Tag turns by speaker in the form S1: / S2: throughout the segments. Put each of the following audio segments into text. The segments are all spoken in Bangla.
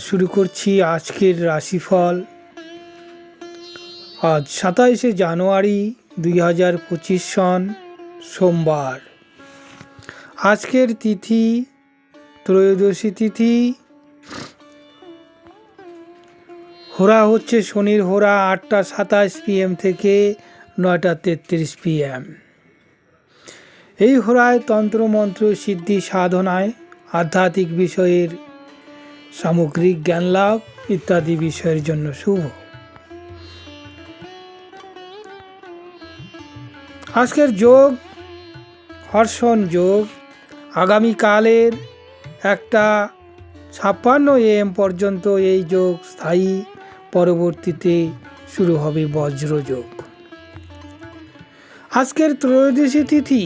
S1: শুরু করছি আজকের রাশিফল। আজ সাতাইশে জানুয়ারি দুই হাজার পঁচিশ সন সোমবার। আজকের তিথি ত্রয়োদশী তিথি। হোরা হচ্ছে শনির হোরা আটটা সাতাশ পিএম থেকে নয়টা তেত্রিশ পিএম। এই হোরায় তন্ত্রমন্ত্র সিদ্ধি সাধনায় আধ্যাত্মিক বিষয়ের সামগ্রিক জ্ঞান লাভ ইত্যাদি বিষয়ের জন্য শুভ। আজকের যোগ, হর্ষণ যোগ, আগামীকালের একটা ছাপ্পান্ন এম পর্যন্ত এই যোগ স্থায়ী, পরবর্তীতে শুরু হবে বজ্রযোগ আজকের ত্রয়োদশী তিথি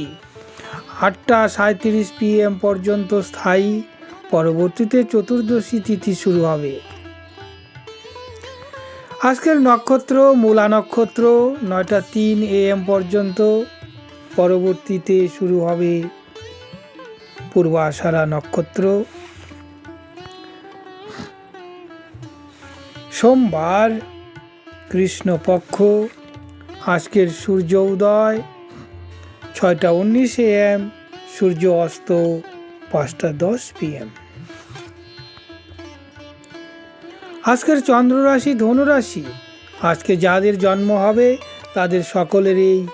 S1: আটটা সাঁত্রিশ পিএম পর্যন্ত স্থায়ী পরবর্তীতে চতুর্দশী তিথি শুরু হবে। আজকের নক্ষত্র, মূলা নক্ষত্র, নয়টা তিন এএম পর্যন্ত পরবর্তীতে শুরু হবে পূর্বাষাঢ়া নক্ষত্র। সোমবার কৃষ্ণপক্ষ, আজকের সূর্য উদয়, ছয়টা উনিশ এএম সূর্য অস্ত। পাঁচটা দশ পিএম আজকের চন্দ্ররাশি ধনুরাশি। আজকে যাদের জন্ম হবে, তাদের সকলের এই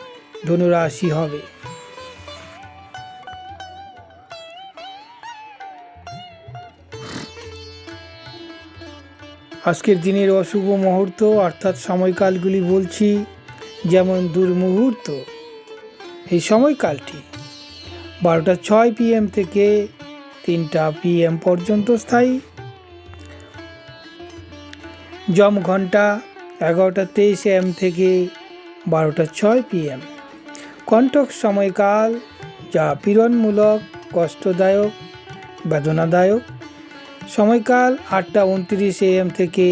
S1: ধনুরাশি হবে। আজকের দিনের অশুভ মুহূর্ত, অর্থাৎ সময়কালগুলি বলছি, যেমন দুর্মুহূর্ত, এই সময়কালটি। বারোটা ছয় পিএম থেকে তিনটা পিএম পর্যন্ত স্থায়ী। জম ঘণ্টা এগারোটা তেইশ এম থেকে বারোটা ছয় পিএম কণ্ঠক সময়কাল যা পীড়নমূলক, কষ্টদায়ক, বেদনাদায়ক। সময়কাল আটটা উনত্রিশ এএম থেকে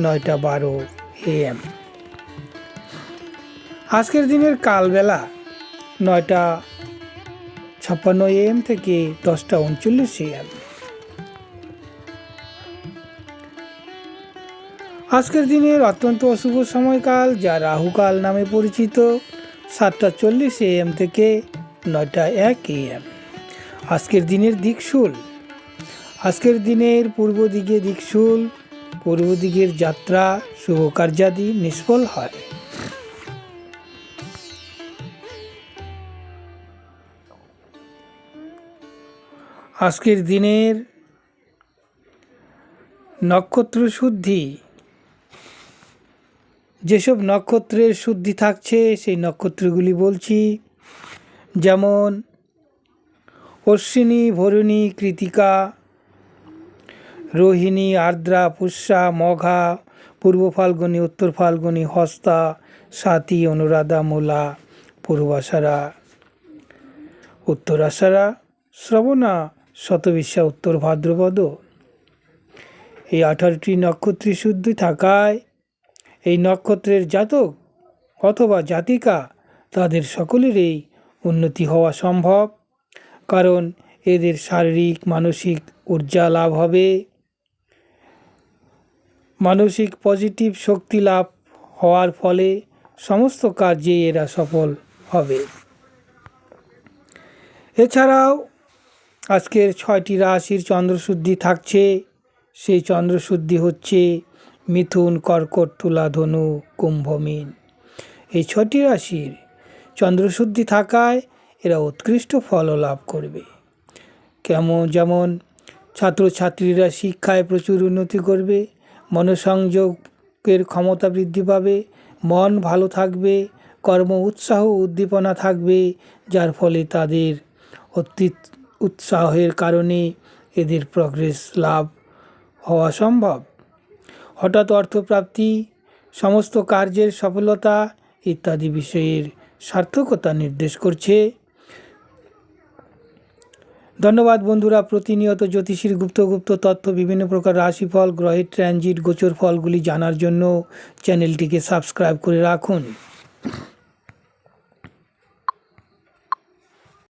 S1: নয়টা বারো এএম আজকের দিনের কালবেলা নয়টা ছাপ্পান্ন এএম থেকে দশটা উনচল্লিশ এএম আজকের দিনের অত্যন্ত অশুভ সময়কাল, যা রাহুকাল নামে পরিচিত। সাতটা চল্লিশ এএম থেকে নয়টা এক এএম আজকের দিনের দিকশুল। আজকের দিনের পূর্ব দিকে দিকশুল, পূর্ব দিকের যাত্রা, শুভ কার্যাদি নিষ্ফল হয়। আজকের দিনের নক্ষত্র শুদ্ধি। যেসব নক্ষত্রের শুদ্ধি থাকছে, সেই নক্ষত্রগুলি বলছি। যেমন, অশ্বিনী, ভরণী, কৃতিকা, রোহিণী, আর্দ্রা, পুষ্যা, মঘা, পূর্ব ফাল্গুনী, উত্তর ফাল্গুনী, হস্তা সাথী অনুরাধা, মূলা পূর্বাষাঢ়া উত্তরাষাঢ়া শ্রবণা শতবিশ্বা উত্তর ভাদ্রপদ। এই আঠারোটি নক্ষত্রী শুদ্ধ থাকায় এই নক্ষত্রের জাতক অথবা জাতিকা তাদের সকলেরই উন্নতি হওয়া সম্ভব, কারণ এদের শারীরিক, মানসিক ঊর্জা লাভ হবে। মানসিক পজিটিভ শক্তি লাভ হওয়ার ফলে সমস্ত কাজে এরা সফল হবে। এছাড়াও আজকের ছয়টি রাশির চন্দ্রশুদ্ধি থাকছে। সেই চন্দ্রশুদ্ধি হচ্ছে মিথুন, কর্কট, তুলা, ধনু, কুম্ভ, মীন। এই ছটি রাশির চন্দ্রশুদ্ধি থাকায় এরা উৎকৃষ্ট ফলও লাভ করবে। কেমন যেমন ছাত্রছাত্রীরা শিক্ষায় প্রচুর উন্নতি করবে, মনসংযোগের ক্ষমতা বৃদ্ধি পাবে, মন ভালো থাকবে, কর্ম উৎসাহ উদ্দীপনা থাকবে, যার ফলে তাদের অতি উৎসাহের কারণে এদের প্রগ্রেস লাভ হওয়া সম্ভব। হঠাৎ অর্থপ্রাপ্তি, সমস্ত কার্যের সফলতা ইত্যাদি বিষয়ের সার্থকতা নির্দেশ করছে। ধন্যবাদ বন্ধুরা, প্রতিনিয়ত জ্যোতিষীর গুপ্ত গুপ্ত তথ্য, বিভিন্ন প্রকার রাশিফল গ্রহের ট্রানজিট গোচর ফলগুলি জানার জন্য চ্যানেলটিকে সাবস্ক্রাইব করে রাখুন।